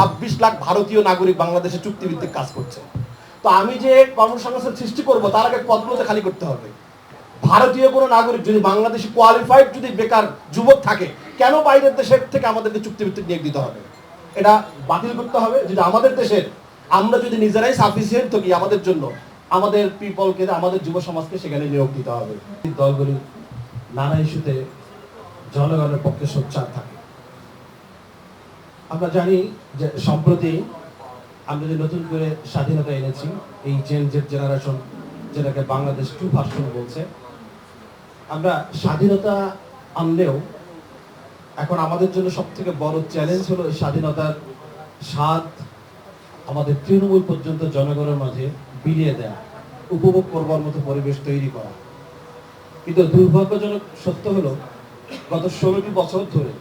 ছাব্বিশ লাখ ভারতীয় নাগরিক বাংলাদেশে চুক্তিভিত্তিক কাজ করছে। তো আমি যে কর্মসংস্থান সৃষ্টি করব, তার আগে পদগুলোতে খালি করতে হবে। ভারতীয় কোনো নাগরিক যদি বাংলাদেশে কোয়ালিফাইড যদি বেকার যুবক থাকে, কেন বাইরের দেশের থেকে আমাদেরকে চুক্তিভিত্তিক নিয়োগ দিতে হবে? এটা বাতিল করতে হবে। যদি আমাদের দেশের, আমরা যদি নিজেরাই সাফিসিয়েন্ট থাকি আমাদের জন্য, আমাদের পিপলকে আমাদের যুব সমাজকে সেখানে নিয়োগ দিতে হবে। দলগুলি নানা ইস্যুতে জনগণের পক্ষে সোচ্চার থাকে। আমরা জানি যে সম্প্রতি আমরা যে নতুন করে স্বাধীনতা এনেছি, এই জেন জেড জেনারেশন যেটাকে বাংলাদেশ টু ভার্সন বলছে, আমরা স্বাধীনতা আনলেও এখন আমাদের জন্য সব থেকে বড় চ্যালেঞ্জ হলো স্বাধীনতার স্বাদ আমাদের তৃণমূল পর্যন্ত জনগণের মাঝে বিলিয়ে দেয়া, উপভোগ করবার মতো পরিবেশ তৈরি করা। কিন্তু দুর্ভাগ্যজনক সত্য হলো, গত ষোলোটি বছর ধরে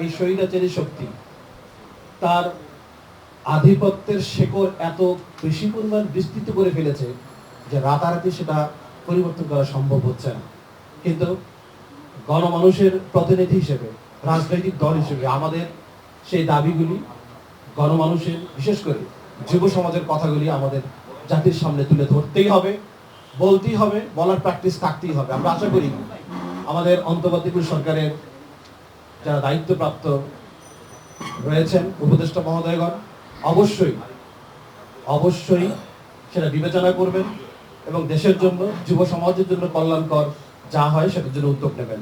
এই স্বৈরাচারী শক্তি তার আধিপত্যের শেকড় এত বেশি পরিমাণ বিস্তৃত করে ফেলেছে যে রাতারাতি সেটা পরিবর্তন করা সম্ভব হচ্ছে না। কিন্তু গণমানুষের প্রতিনিধি হিসেবে, রাজনৈতিক দল হিসেবে আমাদের সেই দাবিগুলি গণমানুষের, বিশেষ করে যুব সমাজের কথাগুলি আমাদের জাতির সামনে তুলে ধরতেই হবে, বলতেই হবে, বলার প্র্যাকটিস থাকতেই হবে। আমরা আশা করি আমাদের অন্তর্বর্তীকালীন সরকারের যারা দায়িত্বপ্রাপ্ত রয়েছেন উপদেষ্টা মহোদয়গণ। অবশ্যই অবশ্যই সেটা বিবেচনা করবেন এবং দেশের জন্য, যুব সমাজের জন্য কল্যাণকর যা হয় সেটার জন্য উদ্যোগ নেবেন।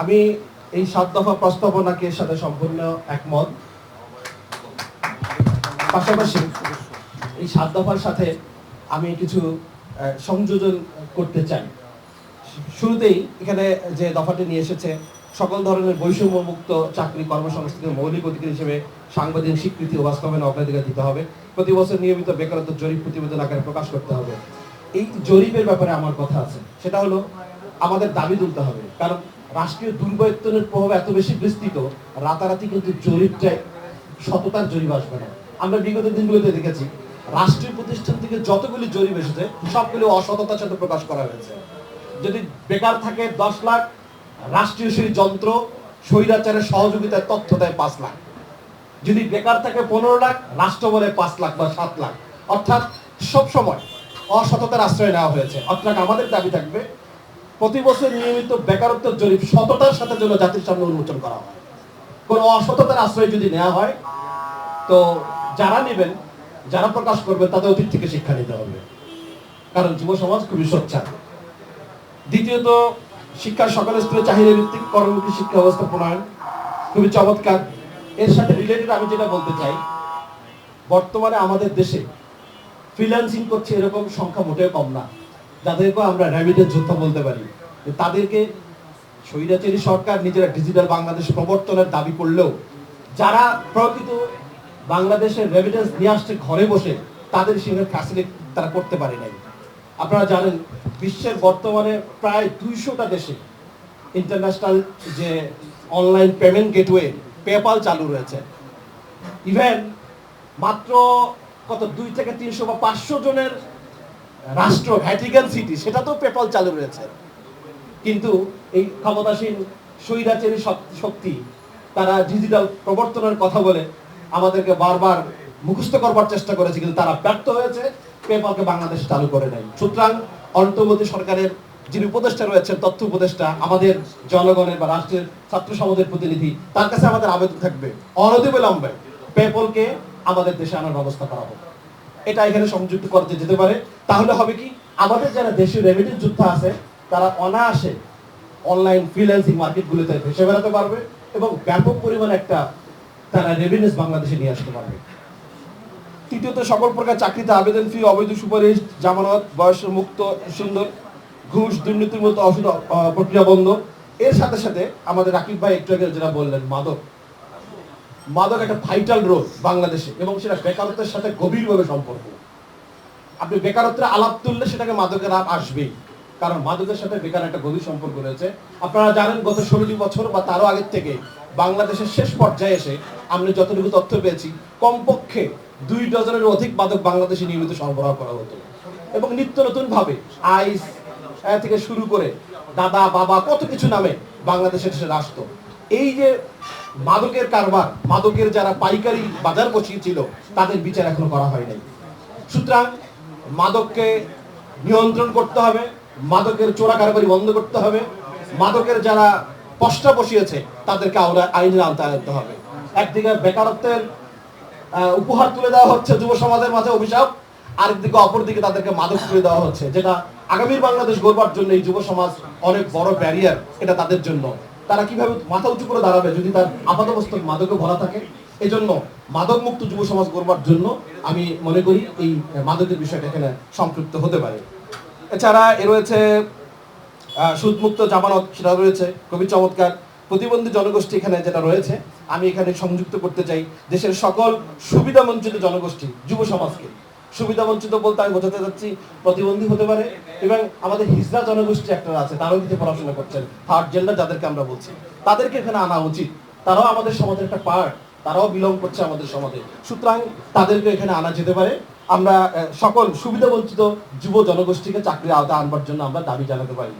আমি এই সাত দফা প্রস্তাবনাকে সাথে সম্পূর্ণ একমত। পাশাপাশি এই সাত দফার সাথে আমি কিছু সংযোজন করতে চাই। শুরুতেই এখানে যে দফাটি নিয়ে এসেছে সকল ধরনের বৈষম্য মুক্ত চাকরি, কর্মসংস্থানের মৌলিক অধিকার হিসেবে সাংবাদিক স্বীকৃতি ও বাস্তবায়নে অগ্রাধিকার দিতে হবে। প্রতি বছর নিয়মিত বেকারত্ব জরিপ প্রতিবেদন আকারে প্রকাশ করতে হবে। এই জরিপের ব্যাপারে আমার কথা আছে। সেটা হলো, আমাদের দাবি তুলতে হবে। কারণ রাষ্ট্রীয় দুর্বৃত্তনের প্রভাব এত বেশি বিস্তৃত, রাতারাতি কিন্তু জরিপটাই সততার জরিপ আসবে না। আমরা বিগত দিনগুলোতে দেখেছি, রাষ্ট্রীয় প্রতিষ্ঠান থেকে যতগুলি জরিপ এসেছে, সবগুলি অসততার সাথে প্রকাশ করা হয়েছে। যদি বেকার থাকে দশ লাখ রাষ্ট্রীয় সেই যন্ত্র স্বৈরাচারের সহযোগিতায় তথ্য দেয় পাঁচ লাখ। যদি বেকার থাকে পনেরো লাখ, রাষ্ট্র বলে পাঁচ লাখ বা সাত লাখ। অর্থাৎ সব সময় অসততার আশ্রয় নেওয়া হয়েছে। অর্থাৎ আমাদের দাবি থাকবে, প্রতি বছর নিয়মিত বেকারত্ব জরিপ সততার সাথে যেন জাতির সামনে উন্মোচন করা হয়। কোনো অসততার আশ্রয় যদি নেওয়া হয়, তো যারা নেবেন, যারা প্রকাশ করবে তাদের অতীত থেকে শিক্ষা নিতে হবে। কারণ যুব সমাজ খুবই সোচ্চার। দ্বিতীয়ত শিক্ষার সকল স্তরে চাহিদা ভিত্তিক কর্মমুখী শিক্ষা ব্যবস্থা প্রণয়ন। খুবই চমৎকার। এর সাথে রিলেটেড আমি যেটা বলতে চাই, বর্তমানে আমাদের দেশে ফ্রিল্যান্সিং করছে এরকম সংখ্যা মোটেও কম না। যাদেরকে আমরা র্যাবিডের যোদ্ধা বলতে পারি। তাদেরকে স্বৈরাচারী সরকার নিজেরা ডিজিটাল বাংলাদেশ প্রবর্তনের দাবি করলেও যারা প্রকৃত বাংলাদেশের রেভিডেন্স নিয়ে আসছে ঘরে বসে, তাদের সঙ্গে ফ্যাসিলিটি তারা করতে পারে নাই। আপনারা জানেন, বিশ্বের বর্তমানে প্রায় দুইশোটা দেশে ইন্টারন্যাশনাল যে অনলাইন পেমেন্ট গেটওয়ে পেপাল চালু রয়েছে। ইভেন মাত্র কত দুই থেকে তিনশো বা পাঁচশো জনের রাষ্ট্র ভ্যাটিকান সিটি সেটাতেও পেপাল চালু রয়েছে। কিন্তু এই ক্ষমতাসীন স্বৈরাচারী শক- শক্তি, তারা ডিজিটাল প্রবর্তনের কথা বলে আমাদেরকে বারবার মুখস্থ করবার চেষ্টা করেছে, কিন্তু তারা ব্যর্থ হয়েছে। পেপালকে বাংলাদেশে চালু করে নাই। সুতরাং অন্তর্বর্তী সরকারের যিনি উপদেষ্টা রয়েছেন, তথ্য উপদেষ্টা, আমাদের জনগণের বা রাষ্ট্রের ছাত্র সমাজের প্রতিনিধি, তার কাছে আমাদের আবেদন থাকবে, অনতিবিলম্বে পেপলকে আমাদের দেশে আনার ব্যবস্থা করা হোক। এটা এখানে সংযুক্ত করতে যেতে পারে। তাহলে হবে কি? আমাদের যারা দেশীয় রেমিটেন্স যুদ্ধ আছে, তারা অনায়াসে অনলাইন ফ্রিল্যান্সিং মার্কেটগুলোতে ভেসে বেড়াতে পারবে এবং ব্যাপক পরিমাণে একটা তারা রেভিনিউস বাংলাদেশে নিয়ে আসতে পারবে। তৃতীয়ত সকল প্রকার চাকরিতে আবেদন ফি অবৈধ সুপারিশ জামানত বয়স মুক্ত সুন্দর ঘুষ দুর্নীতির মতো আহ, প্রক্রিয়া বন্ধ। এর সাথে সাথে আমাদের রাকিব ভাই একটু আগে যেটা বললেন মাদক। মাদক একটা ভাইটাল রোল বাংলাদেশে এবং সেটা বেকারত্বের সাথে গভীরভাবে সম্পর্ক। আপনি বেকারত্বের আলাপ তুললে সেটাকে মাদকের আপ আসবেই। কারণ মাদকের সাথে বেকার একটা গভীর সম্পর্ক রয়েছে। আপনারা জানেন গত ষোলোটি বছর বা তারও আগের থেকে বাংলাদেশের শেষ পর্যায়ে এসে আমরা যতটুকু তথ্য পেয়েছি, কমপক্ষে দুই ডজনের অধিক মাদক বাংলাদেশে নিয়মিত সরবরাহ করা হতো। এবং নিত্য নতুন ভাবে আইস থেকে শুরু করে দাদা, বাবা, কত কিছু নামে বাংলাদেশে এসে আসতো। এই যে মাদকের কারবার, মাদকের যারা পাইকারি বাজার বসিয়েছিল, তাদের বিচার এখনও করা হয় নাই। সুতরাং মাদককে নিয়ন্ত্রণ করতে হবে, মাদকের চোরা কারবারি বন্ধ করতে হবে, মাদকের যারা পশটা বসিয়েছে, তাদেরকে আইনের আওতায় আনতে হবে। একদিকে বেকারত্বের উপহার তুলে দেওয়া হচ্ছে যুব সমাজের মাঝে অভিশাপ, আরেকদিকে অপরদিকে তাদেরকে মাদক তুলে দেওয়া হচ্ছে, যেটা আগামীর বাংলাদেশ গড়বার জন্য এই যুব সমাজ অনেক বড় ব্যারিয়ার এটা তাদের জন্য। তারা কীভাবে মাথা উঁচু করে দাঁড়াবে যদি তার আপাতমস্তক মাদকে ভরা থাকে? এই জন্য মাদক মুক্ত যুব সমাজ গড়বার জন্য আমি মনে করি এই মাদকের বিষয়টা এখানে সম্পৃক্ত হতে পারে। এছাড়া এ রয়েছে সুদমুক্ত জামানত, সেটা রয়েছে। খুবই চমৎকার। প্রতিবন্ধী জনগোষ্ঠী এখানে যেটা রয়েছে, আমি এখানে সংযুক্ত করতে চাই দেশের সকল সুবিধা বঞ্চিত জনগোষ্ঠী, যুব সমাজকে। সুবিধা বঞ্চিত বলতে আমি বোঝাতে চাচ্ছি প্রতিবন্ধী হতে পারে এবং আমাদের হিজড়া জনগোষ্ঠী একটা আছে, তারাও কিন্তু পড়াশোনা করছেন। থার্ড জেন্ডার যাদেরকে আমরা বলছি, তাদেরকে এখানে আনা উচিত। তারাও আমাদের সমাজের একটা পার্ট তারাও বিলং করছে আমাদের সমাজে। সুতরাং তাদেরকে এখানে আনা যেতে পারে। আমরা সকল সুবিধা বঞ্চিত যুব জনগোষ্ঠীকে চাকরির আওতায় আনবার জন্য আমরা দাবি জানাতে পারি।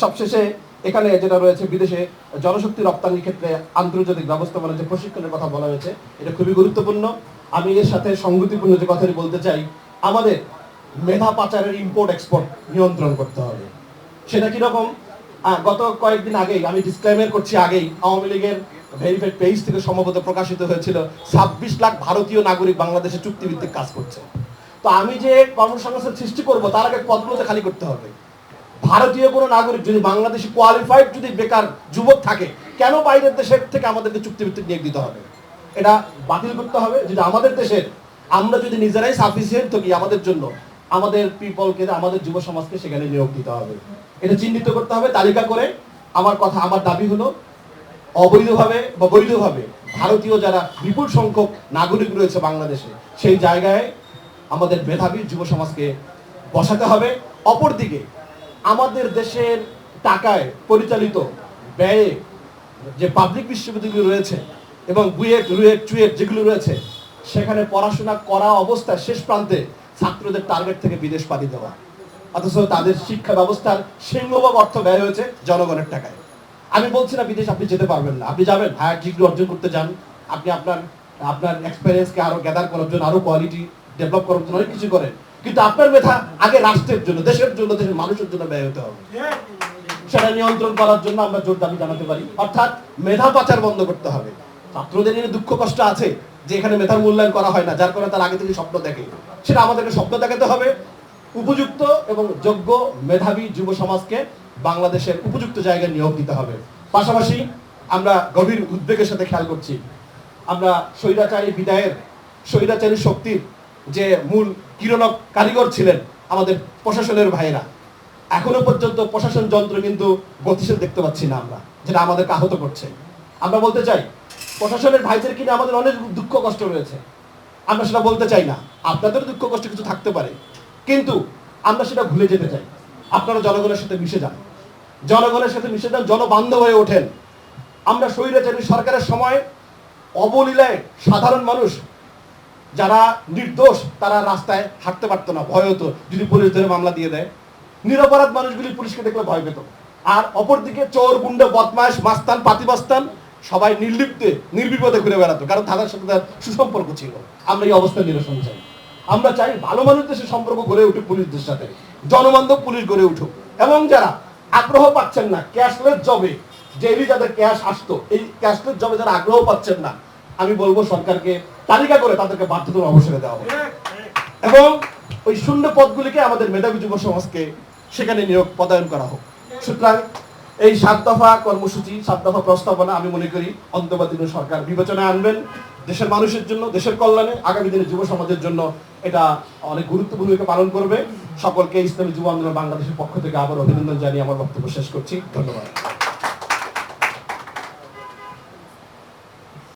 সবশেষে এখানে যেটা রয়েছে বিদেশে জনশক্তি রপ্তানির ক্ষেত্রে আন্তর্জাতিক ব্যবস্থাপনা যে প্রশিক্ষণের কথা বলা হয়েছে, এটা খুবই গুরুত্বপূর্ণ। আমি এর সাথে সংগতিপূর্ণ যে কথাটি বলতে চাই, আমাদের মেধা পাচারের ইম্পোর্ট এক্সপোর্ট নিয়ন্ত্রণ করতে হবে। সেটা কীরকম? গত কয়েকদিন আগেই, আমি ডিসক্লেমার করছি আগেই, আওয়ামী লীগের ভেরিফাইড পেজ থেকে সম্ভবত প্রকাশিত হয়েছিল, ছাব্বিশ লাখ ভারতীয় নাগরিক বাংলাদেশে চুক্তিভিত্তিক কাজ করছে। তো আমি যে কর্মসংস্থান সৃষ্টি করব, তার আগে পদগুলোতে খালি করতে হবে। ভারতীয় কোনো নাগরিক যদি বাংলাদেশে কোয়ালিফাইড যদি বেকার যুবক থাকে, কেন বাইরের দেশের থেকে আমাদেরকে চুক্তিভিত্তিক নিয়োগ দিতে হবে? এটা বাতিল করতে হবে। যদি আমাদের দেশের, আমরা যদি নিজেরাই সাফিসিয়েন্ট থাকি আমাদের জন্য, আমাদের পিপলকে আমাদের যুব সমাজকে সেখানে নিয়োগ দিতে হবে। এটা চিহ্নিত করতে হবে। তালিকা করে আমার কথা, আমার দাবি হলো, অবৈধভাবে বা বৈধভাবে ভারতীয় যারা বিপুল সংখ্যক নাগরিক রয়েছে বাংলাদেশে, সেই জায়গায় আমাদের মেধাবী যুব সমাজকে বসাতে হবে। অপরদিকে আমাদের দেশের টাকায় পরিচালিত ব্যয়ে যে পাবলিক বিশ্ববিদ্যালয় রয়েছে এবং বুয়েট, রুয়েট, চুয়েট যেগুলো রয়েছে, সেখানে পড়াশোনা করা অবস্থায় শেষ প্রান্তে ছাত্রদের টার্গেট থেকে বিদেশ পাড়ি দেওয়া। অথচ তাদের শিক্ষা ব্যবস্থার সিংহভাগ অর্থ ব্যয় হয়েছে জনগণের টাকায়। আমি বলছি না বিদেশ আপনি যেতে পারবেন না। আপনি যাবেন হায়ার ডিগ্রি অর্জন করতে যান। আপনি আপনার আপনার এক্সপিরিয়েন্সকে আরও গ্যাদার করার জন্য, আরও কোয়ালিটি ডেভেলপ করার জন্য অনেক কিছু করেন। কিন্তু আপনার মেধা আগে রাষ্ট্রের জন্য দেশের জন্য দেশের মানুষের জন্য ব্যয় হতে হবে। সেটা নিয়ন্ত্রণ করার জন্য আমরা জোর দাবি জানাতে পারি। অর্থাৎ মেধা পাচার বন্ধ করতে হবে। ছাত্রদের নিয়ে দুঃখ কষ্ট আছে যে এখানে মেধার মূল্যায়ন করা হয় না যার কারণে তার আগে থেকে স্বপ্ন দেখে। সেটা আমাদেরকে স্বপ্ন দেখাতে হবে। উপযুক্ত এবং যোগ্য মেধাবী যুব সমাজকে বাংলাদেশের উপযুক্ত জায়গায় নিয়োগ দিতে হবে। পাশাপাশি আমরা গভীর উদ্বেগের সাথে খেয়াল করছি। আমরা স্বৈরাচারী বিদায়ের স্বৈরাচারী শক্তির যে মূল কিরণক কারিগর ছিলেন আমাদের প্রশাসনের ভাইয়েরা। এখনও পর্যন্ত প্রশাসন যন্ত্র কিন্তু গতিশীল দেখতে পাচ্ছি না আমরা, যেটা আমাদেরকে আহত করছে। আমরা বলতে চাই, প্রশাসনের ভাইদের কিনে আমাদের অনেক দুঃখ কষ্ট রয়েছে। আমরা সেটা বলতে চাই না আপনাদের দুঃখ কষ্ট কিছু থাকতে পারে। কিন্তু আমরা সেটা ভুলে যেতে চাই। আপনারা জনগণের সাথে মিশে যান। জনগণের সাথে মিশে যান জনবান্ধব হয়ে ওঠেন। আমরা স্বৈরাচারী সরকারের সময় অবলীলায় সাধারণ মানুষ যারা নির্দোষ, তারা রাস্তায় হাঁটতে পারতো না, ভয় হতো। যদি পুলিশ ধরে মামলা দিয়ে দেয়, নিরপরাধ মানুষগুলি পুলিশকে দেখলে ভয় পেত। আর অপরদিকে চোর, গুন্ড বদমাস মাস্তান পাতিবাস্তান সবাই নির্লিপ্তে, নির্বিপদে ঘুরে বেড়াতো, কারণ তাদের সাথে তার সুসম্পর্ক ছিল। আমরা এই অবস্থা নিরসন চাই। আমরা চাই ভালো মানুষদের সাথে সম্পর্ক গড়ে উঠুক পুলিশদের সাথে। জনবান্ধব পুলিশ গড়ে উঠুক। এবং যারা আগ্রহ পাচ্ছেন না ক্যাশলেস জবে ডেইলি যাদের ক্যাশ আসতো, এই ক্যাশলেস জবে যারা আগ্রহ পাচ্ছেন না আমি বলব সরকারকে তালিকা করে তাদেরকে বাধ্যতামূলক অবসরে দেওয়া হবে এবং ওই শূন্য পদগুলিকে আমাদের মেধাবী যুব সমাজকে সেখানে নিয়োগ পদায়ন করা হোক। সুতরাং এই সাত দফা কর্মসূচি, সাত দফা প্রস্তাবনা আমি মনে করি অন্তর্বর্তীকালীন সরকার বিবেচনায় আনবেন। দেশের মানুষের জন্য, দেশের কল্যাণে আগামী দিনে যুব সমাজের জন্য এটা অনেক গুরুত্বপূর্ণ ভূমিকা পালন করবে। সকলকে ইসলামী যুব আন্দোলন বাংলাদেশের পক্ষ থেকে আবার অভিনন্দন জানিয়ে আমার বক্তব্য শেষ করছি। ধন্যবাদ।